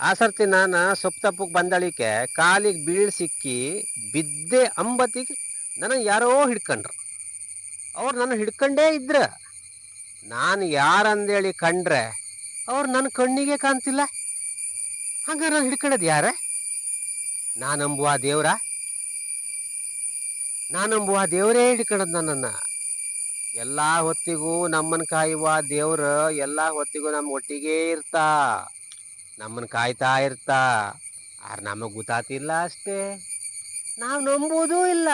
ಆ ಸರ್ತಿ ನಾನು ಸೊಪ್ಪು ಬಂದಳಿಕೆ ಕಾಲಿಗೆ ಬೀಳ್ ಸಿಕ್ಕಿ ಬಿದ್ದೆ ಅಂಬತಿಗೆ ನನಗೆ ಯಾರೋ ಹಿಡ್ಕೊಂಡ್ರು. ಅವ್ರು ನನ್ನ ಹಿಡ್ಕಂಡೇ ಇದ್ರ. ನಾನು ಯಾರಂದೇಳಿ ಕಂಡ್ರೆ ಅವ್ರು ನನ್ನ ಕಣ್ಣಿಗೆ ಕಾಣ್ತಿಲ್ಲ. ಹಂಗಾರೆ ನಾನು ಹಿಡ್ಕೊಂಡದ್ ಯಾರ? ನಾನಂಬುವ ದೇವ್ರ? ನಾನಂಬುವ ದೇವರೇ ಹಿಡ್ಕೊಂಡದ್ ನನ್ನನ್ನು. ಎಲ್ಲ ಹೊತ್ತಿಗೂ ನಮ್ಮನ್ನು ಕಾಯುವ ದೇವ್ರ ಎಲ್ಲ ಹೊತ್ತಿಗೂ ನಮ್ಮ ಒಟ್ಟಿಗೆ ಇರ್ತಾ. ನಮ್ಮನ್ನ ಕಾಯ್ತಾ ಇರ್ತಾ ಆರ್ ನಮಗೆ ಗೊತ್ತಾತಿಲ್ಲ ಅಷ್ಟೇ. ನಾವು ನಂಬುವುದೂ ಇಲ್ಲ.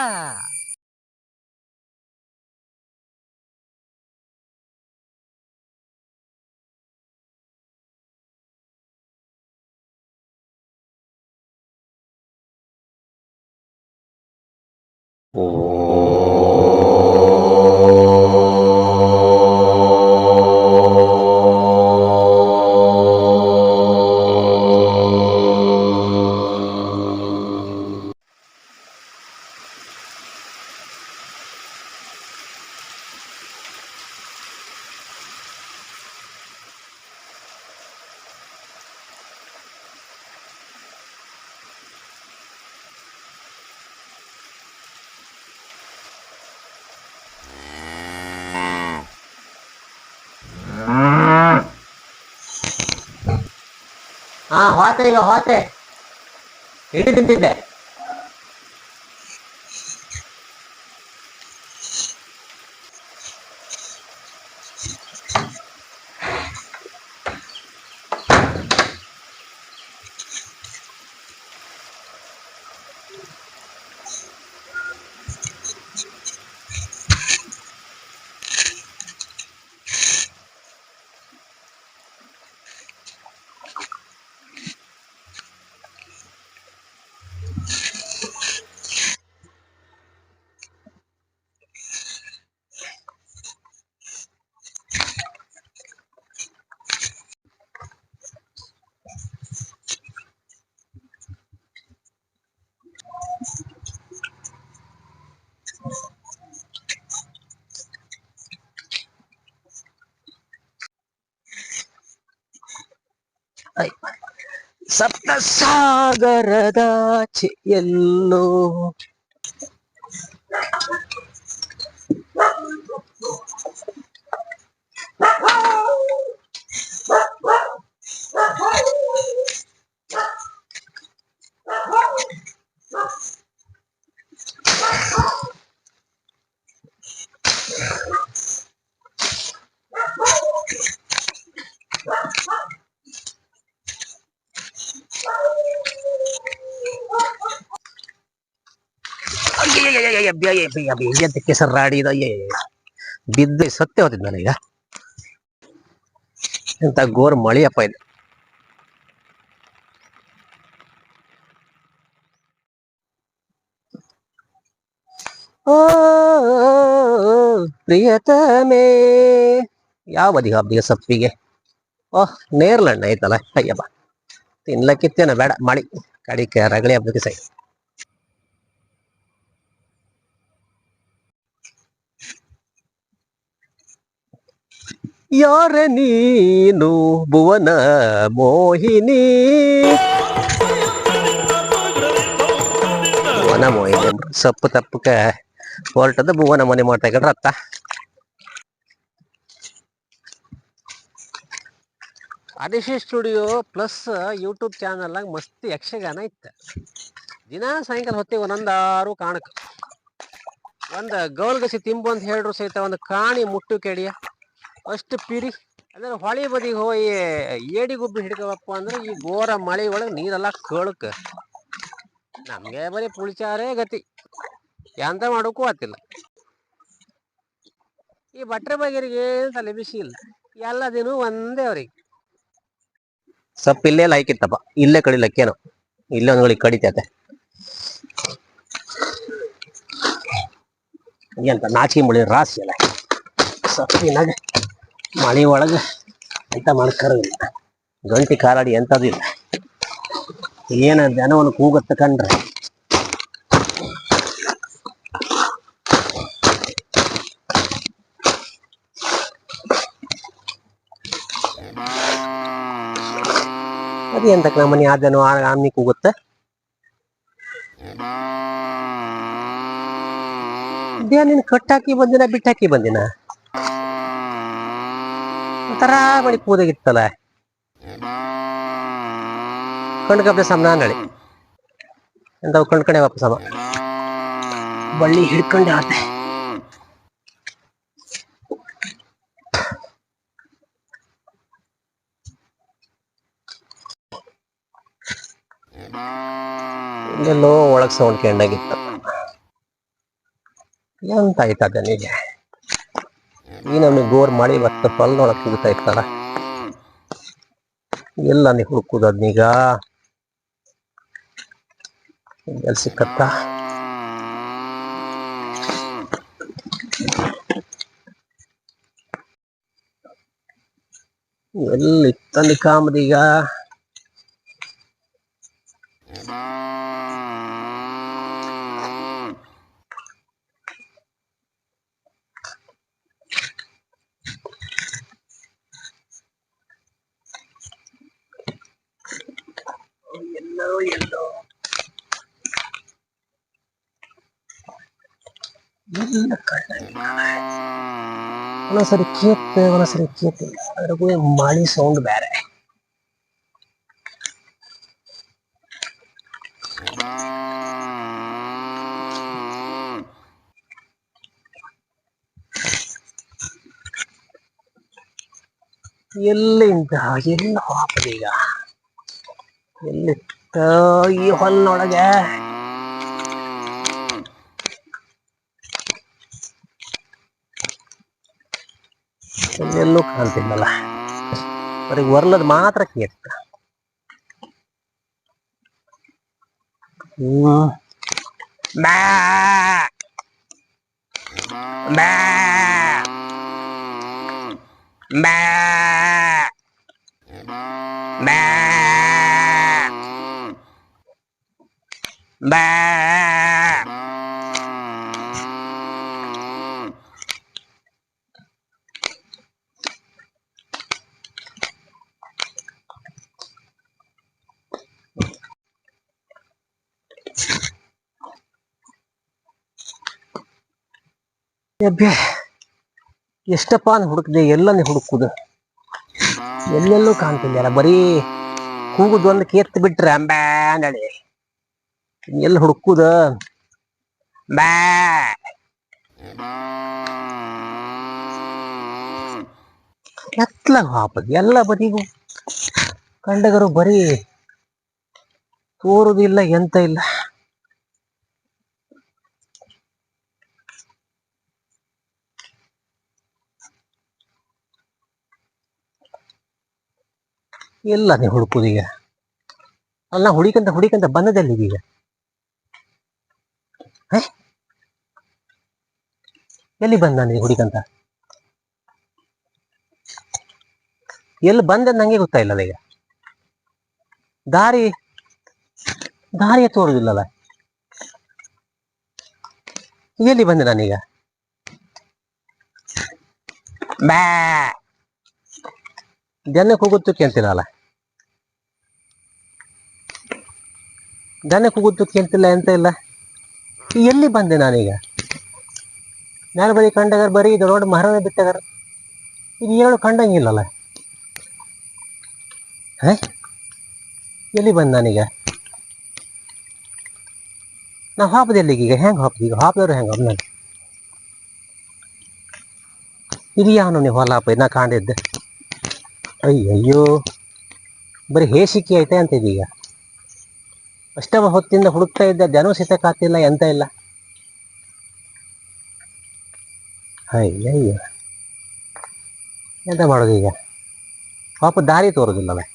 ಹಾ ಹೋತೆ ಈಗ ಹೋತೆ. ಹಿಡಿದಿದ್ದೆ ಸಪ್ತ ಸಾಗರದಾಚೆ ಎಲ್ಲೋ ಎಂತ ಕೆಸರಾಡಿದ ಬಿದ್ದು ಸತ್ಯ ಹೋತಿದ್ ನನಗ ಎಂತ ಗೋರ್ ಮಳಿಯಪ್ಪ ಇದು ಓ ಪ್ರಿಯತಮೇ ಯಾವ ಬದಿಗೆ ಹಬ್ಬಿಗೆ ಸಪ್ಪಿಗೆ ಓಹ್ ನೇರ್ಲಣ್ಣ ಐತಲ್ಲ ಅಯ್ಯಪ್ಪ ತಿನ್ಲಕ್ಕಿತ್ತೇನ ಬೇಡ ಮಳಿ ಕಡಿಕೆ ರಗಳಿ ಹಬ್ಬಕ್ಕೆ ಸೈ ಯಾರ ನೀನು ಭುವನ ಮೋಹಿನಿ? ಭುವನ ಮೋಹಿನಿ. ಸಪ್ಪು ತಪ್ಪಕ ಹೊರಟದ ಭುವನ ಮನೆ ಮಾಡ್ತಾ ಅತ್ತ ಅದಿಶಿ ಸ್ಟುಡಿಯೋ ಪ್ಲಸ್ ಯೂಟ್ಯೂಬ್ ಚಾನಲ್ ಮಸ್ತ್ ಯಕ್ಷಗಾನ ಇತ್ತ. ದಿನಾ ಸಾಯಂಕಾಲ ಹೊತ್ತಿಗೆ ಒಂದೊಂದಾರು ಕಾಣಕ. ಒಂದು ಗೌಲ್ಗಸಿ ತಿಂಬು ಅಂತ ಹೇಳ್ರು ಸಹಿತ ಒಂದು ಕಾಣಿ ಮುಟ್ಟು ಕೆಡಿಯ. ಅಷ್ಟು ಪಿರಿ ಅಂದ್ರೆ ಹೊಳಿ ಬದಿಗೆ ಹೋಗಿ ಏಡಿ ಗುಬ್ಬಿ ಹಿಡ್ಕವಪ್ಪ ಅಂದ್ರೆ ಈ ಘೋರ ಮಳೆ ಒಳಗೆ ನೀರೆಲ್ಲ ಕಳಕ. ನಮಗೆ ಬರೀ ಪುಳಿಚಾರೇ ಗತಿ. ಎಂತ ಮಾಡೋಕ್ಕೂ ಆತಿಲ್ಲ ಈ ಭಟ್ರ ಬಗೆರಿಗೆ ತಲೆ ಬಿಸಿ ಇಲ್ಲ. ಎಲ್ಲ ದಿನ ಒಂದೇ ಅವ್ರಿಗೆ. ಸಪ್ ಇಲ್ಲೇ ಲೈಕಿತ್ತಪ್ಪ ಇಲ್ಲೇ ಕಡಿಲಕ್ಕೇನು ಇಲ್ಲೇ ಒಂದ್ ಗಳಿಗೆ ಕಡಿತೈತೆ ಎಂತ ನಾಚಿಕೆ ಮುಳಿ ರಾಸಿ ಅಲ್ಲ. ಸಪ್ಪಿನಾಗ ಮಳೆ ಒಳಗ ಅಂತ ಮಾಡ್ಕರವಿಲ್ಲ ಗಂಟಿ ಕಾಲಾಡಿ ಎಂತದು ಇಲ್ಲ. ಏನ ದನವನ್ನು ಕೂಗತ್ತ ಕಂಡ್ರೆ. ಅದು ಎಂತಕ್ಕೆ ನಮ್ಮ ಆ ದನ ಆಮ್ನಿ ಕೂಗುತ್ತೆ? ಇದೇ ನೀನು ಕಟ್ಟಾಕಿ ಬಂದಿನ ಬಿಟ್ಟಾಕಿ ಬಂದಿನ? ಮಣಿ ಕೂದಾಗಿತ್ತಲ್ಲ ಕಣ್ಕಪ್ಪೆ ಸಮನ ನಳಿ ಎಂತ ಕಣ್ಕಣೆ ವಾಪಸ್ ಸಮ ಬಳ್ಳಿ ಹಿಡ್ಕೊಂಡೆ ಆತೆ ಎಲ್ಲೋ ಒಳಗ್ ಸೌಂಡ್ ಕೇಂಡಾಗಿತ್ತ ಎಂತ ಆಯ್ತದ ನಿಜ ಈ ನಮಗೆ ಗೋರ್ ಮಾಡಿ ಮತ್ತೆ ನೋಡಕ್ ಕೂಗ್ತಾ ಇತ್ತಲ್ಲ ಎಲ್ಲ ನೀ ಹುಡುಕುದದ್ನೀಗ ಎಲ್ಲಿ ಸಿಕ್ಕತ್ತ? ಎಲ್ಲಿ ತಂದು ಕಾಮದೀಗ? ಎಲ್ಲೋ ಎಲ್ಲೋ ಎಲ್ಲ ಕಳ್ಳ ಒಂದೊಂದ್ಸರಿ ಕೇತ್ತೆ ಒಂದೊಂದ್ಸರಿ ಕೇತಿಲ್ಲ ಅದ್ರಾಗೂ ಮಳಿ ಸೌಂಡ್ ಬೇರೆ ಎಲ್ಲಿಂದ ಎಲ್ಲ ಹಾಪದೀಗ ಎಲ್ಲಿತ್ತ ಈ ಹೊಲ್ನೊಳಗೆ? ಎಲ್ಲೂ ಕಾಣ್ತಿಲ್ಲಲ್ಲ ಅವ್ರಿಗೆ ವರ್ಲದ್ ಮಾತ್ರ ಬ್ಯಾ ಬ್ಯಾ ಬ್ಯಾ ಬ್ಯಾ ಎಬ್ಬೆ, ಎಷ್ಟಪ್ಪ ಅಂತ ಹುಡುಕ್ದೆ ಎಲ್ಲನೇ ಹುಡುಕುದು. ಎಲ್ಲೆಲ್ಲೂ ಕಾಣ್ತಿಲ್ಲ ಬರೀ ಕೂಗುದು ಒಂದು ಕೇತ್ ಬಿಟ್ರೆ ಅಂಬ್ಯಾ ನಡಿ ಎಲ್ಲಿ ಹುಡುಕುದ? ಬ್ಯಾ ಎತ್ಲಾಗ ಹಾಪದ್ ಎಲ್ಲ ಬದಿಗೂ. ಕಂಡಗರು ಬರೀ ತೋರುದಿಲ್ಲ ಎಂತ ಇಲ್ಲ. ಎಲ್ಲ ನೀ ಹುಡುಕುದೀಗ ಅಲ್ಲ ಹುಡಿಕಂತ ಹುಡಿಕಂತ ಬಂದದಲ್ಲಿ ಈಗ? ಹೇ? ಎಲ್ಲಿ ಬಂದ ನೀ ಹುಡುಗಂತ ಎಲ್ಲಿ ಬಂದ ನಂಗೆ ಗೊತ್ತಾಯಿಲ್ಲ ಈಗ ದಾರಿ ದಾರಿಯ ತೋರುದಿಲ್ಲಲ್ಲ. ಎಲ್ಲಿ ಬಂದೆ ನಾನೀಗ ಬ್ಯಾ! ದನಕ್ಕೆ ಹೋಗುತ್ತಕ್ಕೆ ಅಂತಿಲ್ಲಲ್ಲ ದನಕ್ಕೆ ಹೋಗುತ್ತಕ್ಕೆ ಅಂತಿಲ್ಲ ಎಂತ ಇಲ್ಲ? ಎಲ್ಲಿ ಬಂದೆ ನಾನೀಗ? ನಾನು ಬರೀ ಕಂಡಗರ್, ಬರೀ ಇದು ರೋಡ್ ಮರನೇ ಬಿಟ್ಟಗರ್. ಇದು ಏನು ಕಂಡಂಗಿಲ್ಲಲ್ಲ. ಹೇ? ಎಲ್ಲಿ ಬಂದ ನಾನೀಗ? ನಾ ಹಾಪದ ಎಲ್ಲಿಗೆ ಈಗ ಹೆಂಗ್ ಹಾಪದ ಈಗ? ಹಾಪದವ್ರು ಹೆಂಗ್ ಹಾಪ ನಾನು? ಇದು ಯಾವನು ನೀವು ಹೊಲ ಹಾಪ ನಾ ಕಾಣಿದ್ದೆ ಅಯ್ಯಯ್ಯೋ. ಬರೀ ಹೇಸಿಕೆ ಐತೆ ಅಂತ ಇದೀಗ ಅಷ್ಟವ ಹೊತ್ತಿಂದ ಹುಡುಕ್ತಾ ಇದ್ದ ಜನ ಸಿತಕ್ಕಾತಿಲ್ಲ ಎಂತ ಇಲ್ಲ. ಅಯ್ಯಯ್ಯ. ಎಂತ ಮಾಡೋದು ಈಗ? ಪಾಪ ದಾರಿ ತೋರೋದಿಲ್ಲವೇ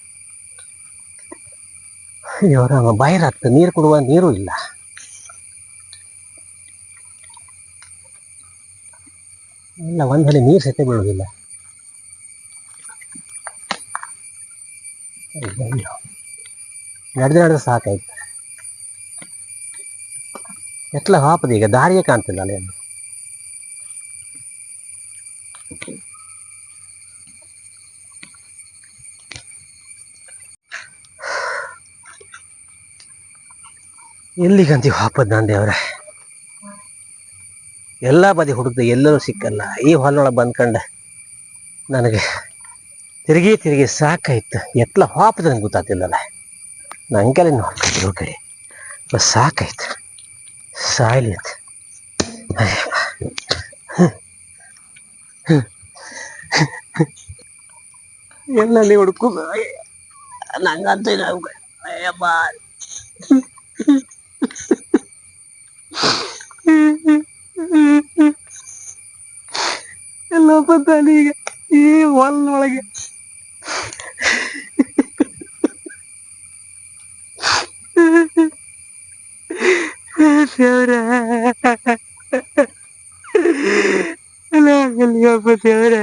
ಇವರ ರಾಮ ಬೈರಾಗ್ತದೆ ನೀರು ಕೊಡುವ ನೀರು ಇಲ್ಲ. ಇಲ್ಲ ಒಂದ್ ಹನಿ ನೀರು ಸಹಿತ ಬೀಳೋದಿಲ್ಲ ನಡೆದು ನಡೆದು ಸಾಕಾಯ್ತು. ಎತ್ತಲ ಹಾಪದ ಈಗ ದಾರಿಯೇ ಕಾಣ್ತಿಲ್ಲ ಅಲೆಯನ್ನು ಎಲ್ಲಿಗಂತೀವಿ ಹಾಪದ್ ನಾನು ದೇವ್ರೆ? ಎಲ್ಲ ಬದಿ ಹುಡುಕ್ದು ಎಲ್ಲರೂ ಸಿಕ್ಕಲ್ಲ. ಈ ಹೊಲೊಳಗೆ ಬಂದ್ಕಂಡೆ ನನಗೆ ತಿರುಗಿ ತಿರುಗಿ ಸಾಕಾಯ್ತು. ಎತ್ತಲ ಹಾಪದ ನನಗೆ ಗೊತ್ತಾಗ್ತಿಲ್ಲಲ್ಲ. ನಂಗೆಲ್ಲ ನೋಡ್ಕೊಳ್ತೀವಿ ಕಡೆ. ಸಾಕಾಯ್ತು. ಸಾಕಾಯ್ತು ಸಾಯ್ಲಿ ಅಂತ ಎಲ್ಲಲ್ಲಿ ಹುಡುಕು ನಂಗಂತೂ ನಾವು ಅಯ್ಯಪ್ಪ ಎಲ್ಲ ಬಂದಾನೆ ಈಗ ಈ ಹೊಲದೊಳಗೆ ದೇವ್ರ ಎಲ್ಲಿಗಪ್ಪ ದೇವ್ರ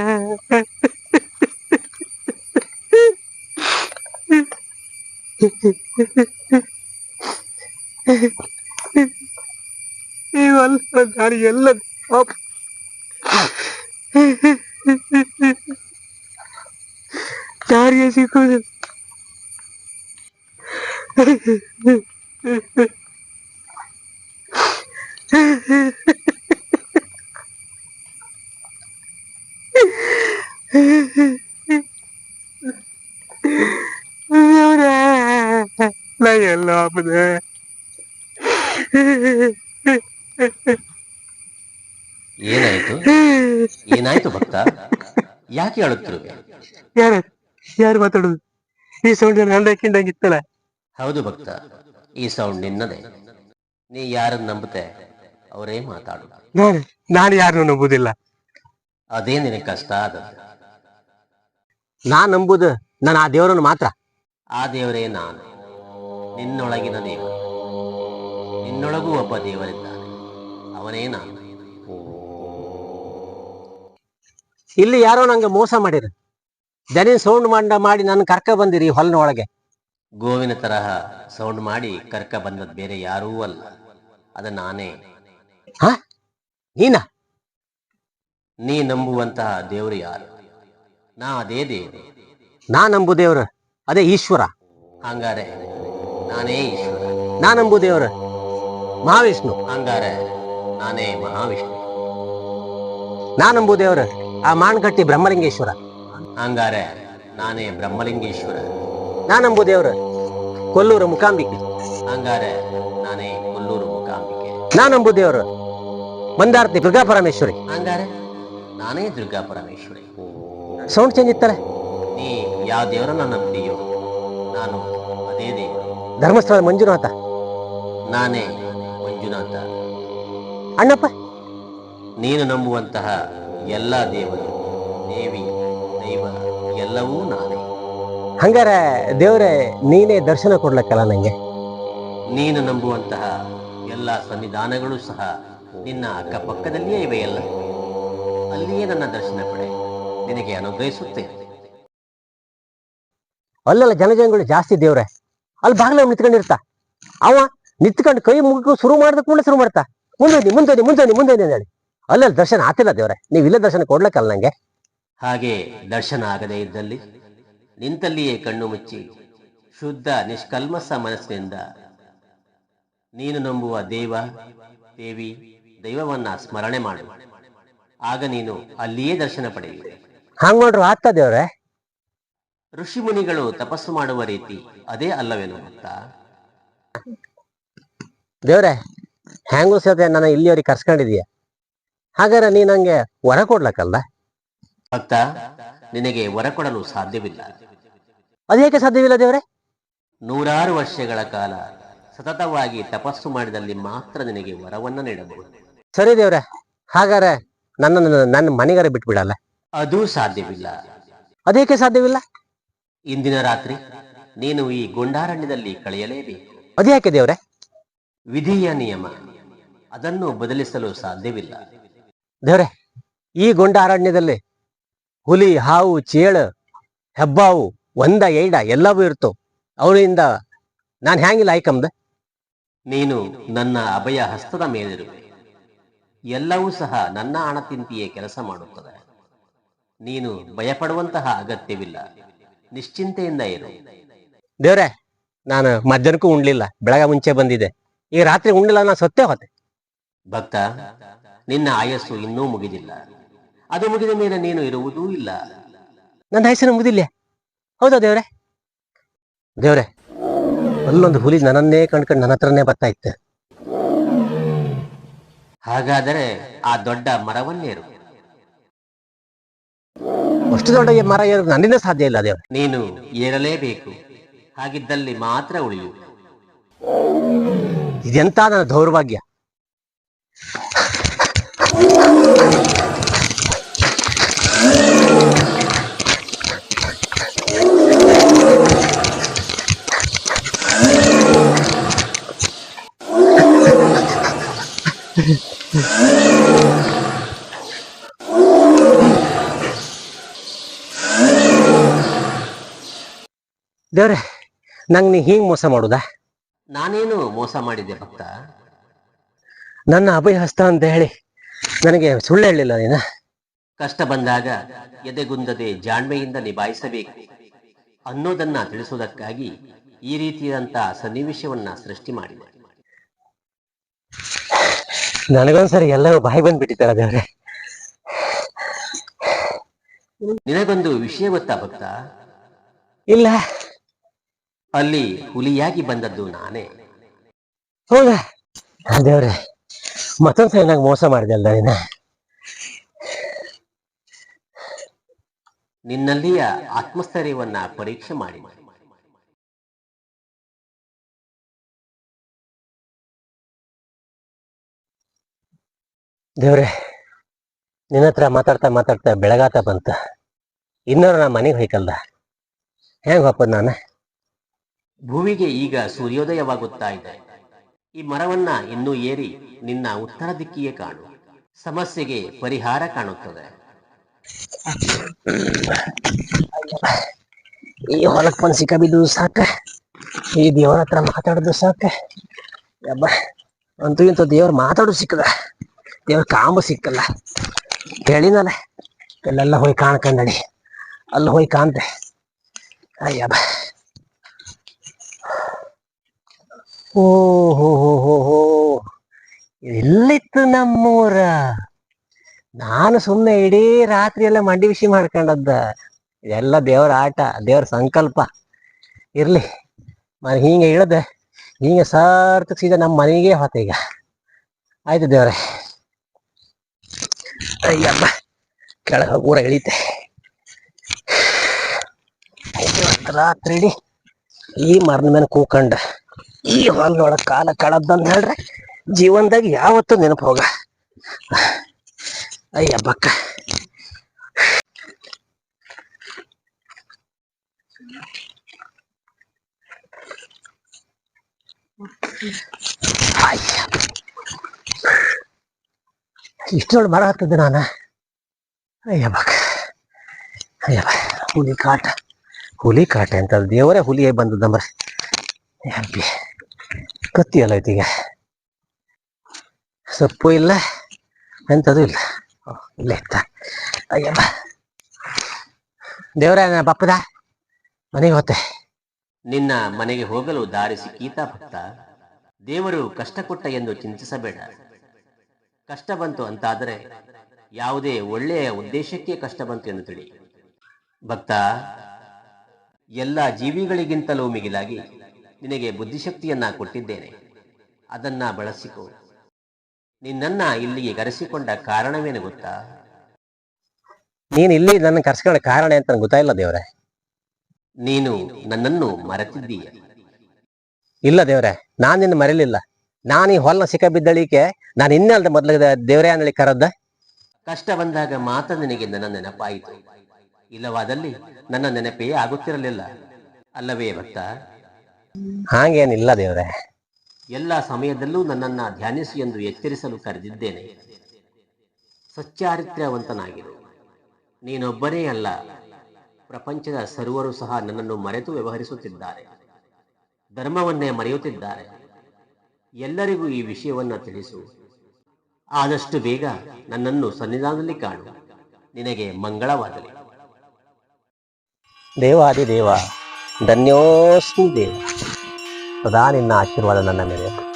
ಈ ಹೊಲ ದಾರಿ ಎಲ್ಲ ಪಾಪ ದಾರಿಗೆ ಸಿಕ್ಕುದು ನಾ ಎಲ್ಲ ಆಪದೆ ಏನಾಯ್ತು? ಏನಾಯ್ತು ಭಕ್ತ? ಯಾಕೆ ಹೇಳುತ್ತಿರು ಯಾರ? ಯಾರು ಮಾತಾಡುದು? ಈ ಸೌಂಡ್ ಗಂಡ ಕಿಂಡಂಗಿತ್ತಲ್ಲ ಹೌದು ಭಕ್ತ. ಈ ಸೌಂಡ್ ನಿನ್ನದೇ. ನೀ ಯಾರನ್ನ ನಂಬುತ್ತೆ? ಅವರೇ ಮಾತಾಡು. ನಾನು ನಾನು ಯಾರನ್ನು ನಂಬುದಿಲ್ಲ. ಅದೇ ನಿನಗೆ ಕಷ್ಟ ಅದ ನಾನ್ ನಂಬುದು ನಾನು ಆ ದೇವರನ್ನು ಮಾತ್ರ. ಆ ದೇವರೇ ನಾನು. ನಿನ್ನೊಳಗಿನ ದೇವ. ನಿನ್ನೊಳಗೂ ಒಬ್ಬ ದೇವರಿದ್ದಾನೆ. ಅವನೇ ನಾನು. ಇಲ್ಲಿ ಯಾರೋ ನಂಗೆ ಮೋಸ ಮಾಡಿರ ದನಿ ಸೌಂಡ್ ಮಂಡ ಮಾಡಿ ನನ್ನ ಕರ್ಕ ಬಂದಿರಿ ಹೊಲನೊಳಗೆ. ಗೋವಿನ ತರಹ ಸೌಂಡ್ ಮಾಡಿ ಕರ್ಕ ಬಂದದ್ ಬೇರೆ ಯಾರೂ ಅಲ್ಲ. ಅದ ನಾನೇ. ಹ? ನೀನಾ? ನೀ ನಂಬುವಂತಹ ದೇವರು ಯಾರು? ನಾ ಅದೇ ದೇವರು. ನಾ ನಂಬು ದೇವ್ರ. ಅದೇ ಈಶ್ವರ. ಹಂಗಾರೆ ನಾನೇ ಈಶ್ವರ. ನಾನಂಬು ದೇವರ ದೇವ್ರ ಮಹಾವಿಷ್ಣು. ಹಂಗಾರೆ ನಾನೇ ಮಹಾವಿಷ್ಣು. ನಾನಂಬು ದೇವರ ದೇವ್ರ ಆ ಮಾಣ್ಕಟ್ಟಿ ಬ್ರಹ್ಮಲಿಂಗೇಶ್ವರ. ಹಂಗಾರೆ ನಾನೇ ಬ್ರಹ್ಮಲಿಂಗೇಶ್ವರ. ನಾನಂಬು ದೇವರ ದೇವ್ರ ಕೊಲ್ಲೂರು ಮುಕಾಂಬಿಕೆ ಹಂಗಾರೆ ನಾನೇ ಕೊಲ್ಲೂರು ಮುಕಾಂಬಿಕೆ ನಾನಂಬು ನಂಬು ಮಂದಾರತಿ ಮಂದಾರ್ತಿ ದುರ್ಗಾ ಪರಮೇಶ್ವರಿ ಹಂಗಾರೆ ನಾನೇ ದುರ್ಗಾ ಪರಮೇಶ್ವರಿ ಸೌಂಡ್ ಚೇಂಜ್ ಇತ್ತಲ್ಲ? ನೀ ಯಾವ ದೇವರನ್ನ ನಂಬ್ತೀಯೋ ನಾನು ಅದೇ ದೇವರು. ಧರ್ಮಸ್ಥಳ ಮಂಜುನಾಥ. ನಾನೇ ಮಂಜುನಾಥ. ಅಣ್ಣಪ್ಪ. ನೀನು ನಂಬುವಂತಹ ಎಲ್ಲ ದೇವರು ದೇವಿ ದೈವ ಎಲ್ಲವೂ ನಾನೇ. ಹಂಗಾರೆ ದೇವರೇ ನೀನೇ ದರ್ಶನ ಕೊಡ್ಲಕ್ಕಲ್ಲ ನಂಗೆ? ನೀನು ನಂಬುವಂತಹ ಎಲ್ಲ ಸನ್ನಿಧಾನಗಳು ಸಹ ನಿನ್ನ ಅಕ್ಕಪಕ್ಕದಲ್ಲಿಯೇ ಇವೆಯಲ್ಲ. ಅಲ್ಲಿಯೇ ನನ್ನ ದರ್ಶನ ಪಡೆ. ನಿನಗೆ ಅನುಗ್ರಹಿಸುತ್ತೇನೆ. ಅಲ್ಲೆಲ್ಲ ಜನಜಂಗಳು ಜಾಸ್ತಿ ದೇವ್ರೆ. ಅಲ್ಲಿ ಬಾಗ್ಲ ನಿಂತ್ಕೊಂಡಿರ್ತ. ಅವ ನಿಂತ್ಕೊಂಡು ಕೈ ಮುಗಿದು ಶುರು ಮಾಡಿದ ಕೂಡ ಶುರು ಮಾಡ್ತಾ. ಮುಂದೋದಿ ಮುಂದೋದಿ ಮುಂದೋದಿ ಮುಂದೋದಿ ಹೇಳಿ ಅಲ್ಲೆಲ್ಲ ದರ್ಶನ ಆತಿಲ್ಲ ದೇವ್ರೆ. ನೀವು ಇಲ್ಲೇ ದರ್ಶನ ಕೊಡ್ಲಕ್ಕಲ್ಲ ನಂಗೆ. ಹಾಗೆ ದರ್ಶನ ಆಗದೇ ಇದ್ದಲ್ಲಿ ನಿಂತಲ್ಲಿಯೇ ಕಣ್ಣು ಮುಚ್ಚಿ ಶುದ್ಧ ನಿಷ್ಕಲ್ಮಸ ಮನಸ್ಸಿನಿಂದ ನೀನು ನಂಬುವ ದೇವ ದೇವಿ ದೈವವನ್ನ ಸ್ಮರಣೆ ಮಾಡು. ಆಗ ನೀನು ಅಲ್ಲಿಯೇ ದರ್ಶನ ಪಡೆಯುವೆ. ಹಂಗ್ ನೋಡ್ರು ಆತ ದೇವ್ರೆ. ಋಷಿ ಮುನಿಗಳು ತಪಸ್ಸು ಮಾಡುವ ರೀತಿ ಅದೇ ಅಲ್ಲವೇನು ಗೊತ್ತಾ ದೇವ್ರೆ ಹ್ಯಾಂಗು ಸತೆ ನನ್ನ ಇಲ್ಲಿಯವ್ರಿಗೆ ಕರ್ಸ್ಕೊಂಡಿದೀಯ ಹಾಗಾದ್ರೆ ನೀ ನಂಗೆ ವರ ಕೊಡ್ಲಕ್ಕಲ್ಲ? ಭಕ್ತ ನಿನಗೆ ವರ ಕೊಡಲು ಸಾಧ್ಯವಿಲ್ಲ. ಅದೇಕೆ ಸಾಧ್ಯವಿಲ್ಲ ದೇವ್ರೆ? ನೂರಾರು ವರ್ಷಗಳ ಕಾಲ ಸತತವಾಗಿ ತಪಸ್ಸು ಮಾಡಿದಲ್ಲಿ ಮಾತ್ರ ನಿನಗೆ ವರವನ್ನ ನೀಡಬಹುದು. ಸರಿ ದೇವ್ರೆ ಹಾಗಾದ್ರೆ ನನ್ನ ನನ್ನ ಮನೆಗಾರ ಬಿಟ್ಬಿಡಲ್ಲ? ಅದು ಸಾಧ್ಯವಿಲ್ಲ. ಅದೇಕೆ ಸಾಧ್ಯವಿಲ್ಲ? ಇಂದಿನ ರಾತ್ರಿ ನೀನು ಈ ಗುಂಡಾರಣ್ಯದಲ್ಲಿ ಕಳೆಯಲೇಬೇಕು. ಅದ್ಯಾಕೆ ದೇವ್ರೆ? ವಿಧಿಯ ನಿಯಮ. ಅದನ್ನು ಬದಲಿಸಲು ಸಾಧ್ಯವಿಲ್ಲ. ದೇವ್ರೆ ಈ ಗೊಂಡಾರಣ್ಯದಲ್ಲಿ ಹುಲಿ ಹಾವು ಚೇಳು ಹೆಬ್ಬಾವು ಒಂದ ಏಡ ಎಲ್ಲವೂ ಇರ್ತವು ಅವರಿಂದ ನಾನು ಹ್ಯಾಂಗಿಲ್ಲ ಆಯ್ಕಂಬ ನೀನು ನನ್ನ ಅಭಯ ಹಸ್ತದ ಮೇಲಿರು. ಎಲ್ಲವೂ ಸಹ ನನ್ನ ಅಣತಿಂತಿಯೇ ಕೆಲಸ ಮಾಡುತ್ತದೆ. ನೀನು ಭಯಪಡುವಂತಹ ಅಗತ್ಯವಿಲ್ಲ. ನಿಶ್ಚಿಂತೆಯಿಂದ ಇರು. ದೇವ್ರೆ ನಾನು ಮಧ್ಯಾಹ್ನಕ್ಕೂ ಉಣ್ಲಿಲ್ಲ ಬೆಳಗ ಮುಂಚೆ ಬಂದಿದೆ ಈ ರಾತ್ರಿ ಉಣ್ಣಿಲ್ಲ ನಾನು ಸತ್ತೆ ಹೋತೆ. ಭಕ್ತ ನಿನ್ನ ಆಯಸ್ಸು ಇನ್ನೂ ಮುಗಿದಿಲ್ಲ. ಅದು ಮುಗಿದ ಮೇಲೆ ನೀನು ಇರುವುದೂ ಇಲ್ಲ. ನನ್ನ ಹೆಸರು ಮುಗಿದಿಲ್ಲ. ಹೌದಾ ದೇವ್ರೆ? ದೇವ್ರೆ ಅಲ್ಲೊಂದು ಹುಲಿ ನನ್ನನ್ನೇ ಕಂಡ್ಕೊಂಡು ನನ್ನ ಹತ್ರನೇ ಬರ್ತಾ ಇತ್ತು. ಹಾಗಾದರೆ ಆ ದೊಡ್ಡ ಮರವನ್ನೇರು. ಅಷ್ಟು ದೊಡ್ಡ ಮರ ಏರೋದು ನನ್ನಿಂದ ಸಾಧ್ಯ ಇಲ್ಲ ದೇವ್ರೆ. ನೀನು ಏರಲೇಬೇಕು. ಹಾಗಿದ್ದಲ್ಲಿ ಮಾತ್ರ ಉಳಿಯು. ಇದೆಂತ ನನ್ನ ದೌರ್ಭಾಗ್ಯ? ದೇವ್ರೆ ನಂಗೆ ನೀ ಹಿಂಗ್ ಮೋಸ ಮಾಡುದಾ? ನಾನೇನು ಮೋಸ ಮಾಡಿದ್ದೆ ಭಕ್ತ? ನನ್ನ ಅಭಯ ಹಸ್ತ ಅಂತ ಹೇಳಿ ನನಗೆ ಸುಳ್ಳು ಹೇಳಿಲ್ಲ ನೀನು? ಕಷ್ಟ ಬಂದಾಗ ಎದೆಗುಂದದೆ ಜಾಣ್ಮೆಯಿಂದ ನಿಭಾಯಿಸಬೇಕು ಅನ್ನೋದನ್ನ ತಿಳಿಸುವುದಕ್ಕಾಗಿ ಈ ರೀತಿಯಾದಂತಹ ಸನ್ನಿವೇಶವನ್ನ ಸೃಷ್ಟಿ ಮಾಡಿದೆ. ನನಗೊಂದ್ಸರಿ ಎಲ್ಲರೂ ಬಾಯಿ ಬಂದ್ಬಿಟ್ಟಿದ್ದಾರೆ ದೇವ್ರೆ? ನಿನಗೊಂದು ವಿಷಯ ಗೊತ್ತಾ ಭಕ್ತ? ಇಲ್ಲ. ಅಲ್ಲಿ ಹುಲಿಯಾಗಿ ಬಂದದ್ದು ನಾನೇ. ಹೌದಾ? ದೇವ್ರೆ ಮತ್ತೊಂದ್ಸರಿ ನಂಗೆ ಮೋಸ ಮಾಡಿದೆ ಅಲ್ಲ ನೀನು? ನಿನ್ನಲ್ಲಿಯ ಆತ್ಮಸ್ಥೈರ್ಯವನ್ನ ಪರೀಕ್ಷೆ ಮಾಡಿ. ದೇವ್ರೆ ನಿನ್ನ ಹತ್ರ ಮಾತಾಡ್ತಾ ಮಾತಾಡ್ತಾ ಬೆಳಗಾತ ಬಂತ. ಇನ್ನೋರು ನಾ ಮನೆಗೆ ಹೋಯ್ಕಲ್ದ? ಹೆಂಗ್ ಹೋಗ್ಬೋದು ನಾನು? ಭೂಮಿಗೆ ಈಗ ಸೂರ್ಯೋದಯವಾಗುತ್ತಾ ಇದೆ. ಈ ಮರವನ್ನ ಇನ್ನೂ ಏರಿ ನಿನ್ನ ಉತ್ತರ ದಿಕ್ಕಿಗೆ ಕಾಣು. ಸಮಸ್ಯೆಗೆ ಪರಿಹಾರ ಕಾಣುತ್ತದೆ. ಈ ಹೊಲಕ್ ಬಂದು ಸಿಕ್ಕಾಬಿದ್ದು ಸಾಕ. ಈ ದೇವರ ಹತ್ರ ಮಾತಾಡೋದು ಸಾಕ. ಯಬ್ಬ, ಅಂತೂ ಇಂಥ ದೇವ್ರ ಮಾತಾಡೋದು ಸಿಕ್ಕದ. ದೇವ್ರ ಕಾಂಬ ಸಿಕ್ಕಲ್ಲ. ಹೇಳಿನಲ್ಲ ಅಲ್ಲೆಲ್ಲ ಹೋಗಿ ಕಾಣ್ಕಂಡಡಿ ಅಲ್ಲಿ ಹೋಗಿ ಕಾಣ್ತೆ ಅಯ್ಯಬ್ಬ. ಓ ಹೋ ಎಲ್ಲಿತ್ತು ನಮ್ಮೂರ? ನಾನು ಸುಮ್ಮನೆ ಇಡೀ ರಾತ್ರಿ ಎಲ್ಲ ಮಂಡಿ ಬಿಸಿ ಮಾಡ್ಕೊಂಡದ್ದ. ಇದೆಲ್ಲ ದೇವರ ಆಟ, ದೇವರ ಸಂಕಲ್ಪ. ಇರ್ಲಿ, ಮನೆ ಹಿಂಗೆ ಇಳದೆ, ಹಿಂಗೆ ಸಾರ್ಥಕ್ ಸೀದಾ ನಮ್ಮ ಮನೆಗೆ ಹೊತ್ತ ಈಗ. ಆಯ್ತು ದೇವ್ರೆ. ಅಯ್ಯಪ್ಪ ಕೆಳಗೆ ಊರ ಇಳಿತೆ. ರಾತ್ರಿ ಇಡೀ ಈ ಮರದ ಮೇಲೆ ಕೂಕಂಡ. ಈ ಹೊಲದೊಳಗೆ ಕಾಲ ಕಳದ್ದಂತ ಹೇಳ್ರಿ, ಜೀವನದಾಗ ಯಾವತ್ತು ನೆನಪು ಹೋಗ ಅಯ್ಯ ಬಕ್ಕ ಇಷ್ಟು ಇಷ್ಟೊಳು ಮರ ಹತ್ತದ ನಾನು. ಬಕ್ಕ ಅಯ್ಯ ಹುಲಿ ಕಾಟ. ಹುಲಿ ಕಾಟ ಅಂತ ದೇವರೇ ಹುಲಿಯೇ ಬಂದದ ಮರಿ ಹಬ್ಬಿ ಕತ್ತಿ ಅಲ್ಲ ಸೊಪ್ಪು ಇಲ್ಲ ಎಂಥದ್ದು ಇಲ್ಲ. ಇಲ್ಲ ಇತ್ತ ಅಯ್ಯಬ್ಬ ದೇವರ ಬಪ್ಪದ ಮನೆಗೆ ಹೋತೆ. ನಿನ್ನ ಮನೆಗೆ ಹೋಗಲು ದಾರಿ ಕೀತಾ ಭಕ್ತ, ದೇವರು ಕಷ್ಟ ಕೊಟ್ಟ ಎಂದು ಚಿಂತಿಸಬೇಡ. ಕಷ್ಟ ಬಂತು ಅಂತಾದರೆ ಯಾವುದೇ ಒಳ್ಳೆಯ ಉದ್ದೇಶಕ್ಕೆ ಕಷ್ಟ ಬಂತು ಎಂದು ತಿಳಿ ಭಕ್ತ, ಎಲ್ಲ ಜೀವಿಗಳಿಗಿಂತಲೂ ಮಿಗಿಲಾಗಿ ನಿನಗೆ ಬುದ್ಧಿಶಕ್ತಿಯನ್ನ ಕೊಟ್ಟಿದ್ದೇನೆ. ಅದನ್ನ ಬಳಸಿಕೊ. ನಿನ್ನನ್ನ ಇಲ್ಲಿಗೆ ಕರೆಸಿಕೊಂಡ ಕಾರಣವೇನು ಗೊತ್ತಾ? ನೀನು ಇಲ್ಲಿ ನನ್ನ ಕರೆಸಿಕೊಂಡ ಕಾರಣ ಅಂತ ಗೊತ್ತಾ ಇಲ್ಲ ದೇವ್ರೆ. ನೀನು ನನ್ನನ್ನು ಮರೆತಿದ್ದೀಯ. ಇಲ್ಲ ದೇವ್ರೆ ನಾನು ನಿನ್ನ ಮರೆಯಲಿಲ್ಲ. ನಾನು ಈ ಹೊಲನ ಸಿಕ್ಕ ಬಿದ್ದಳಿಕೆ ನಾನು ಇನ್ನಲ್ದ ಮೊದಲ ದೇವ್ರೆ ಅನ್ನಲಿ ಅನ್ನಳಿ ಕರದ್ದ? ಕಷ್ಟ ಬಂದಾಗ ಮಾತ್ರ ನಿನಗೆ ನನ್ನ ನೆನಪಾಯಿತು. ಇಲ್ಲವಾದಲ್ಲಿ ನನ್ನ ನೆನಪೇ ಆಗುತ್ತಿರಲಿಲ್ಲ. ಅಲ್ಲವೇ ಭಕ್ತ? ಹಾಗೇನಿಲ್ಲ ದೇವ್ರೆ. ಎಲ್ಲ ಸಮಯದಲ್ಲೂ ನನ್ನನ್ನ ಧ್ಯಾನಿಸಿ ಎಂದು ಎಚ್ಚರಿಸಲು ಕರೆದಿದ್ದೇನೆ. ಸಚ್ಚಾರಿತ್ರ್ಯವಂತನಾಗಿರು. ನೀನೊಬ್ಬನೇ ಅಲ್ಲ. ಪ್ರಪಂಚದ ಸರ್ವರು ಸಹ ನನ್ನನ್ನು ಮರೆತು ವ್ಯವಹರಿಸುತ್ತಿದ್ದಾರೆ. ಧರ್ಮವನ್ನೇ ಮರೆಯುತ್ತಿದ್ದಾರೆ. ಎಲ್ಲರಿಗೂ ಈ ವಿಷಯವನ್ನ ತಿಳಿಸು. ಆದಷ್ಟು ಬೇಗ ನನ್ನನ್ನು ಸನ್ನಿಧಾನದಲ್ಲಿ ಕಾಣು. ನಿನಗೆ ಮಂಗಳವಾಗಲಿ. ದೇವಾದಿ ದೇವ ಧನ್ಯೋಸ್ಮಿ ದೇವ. ಸದಾ ನಿನ್ನ ಆಶೀರ್ವಾದ ನನ್ನ ಮೇಲೆ.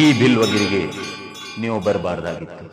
ಈ ಬಿಲ್ವಗಿರಿಗೆ ನೀವು ಬರಬಾರ್ದಾಗಿತ್ತು.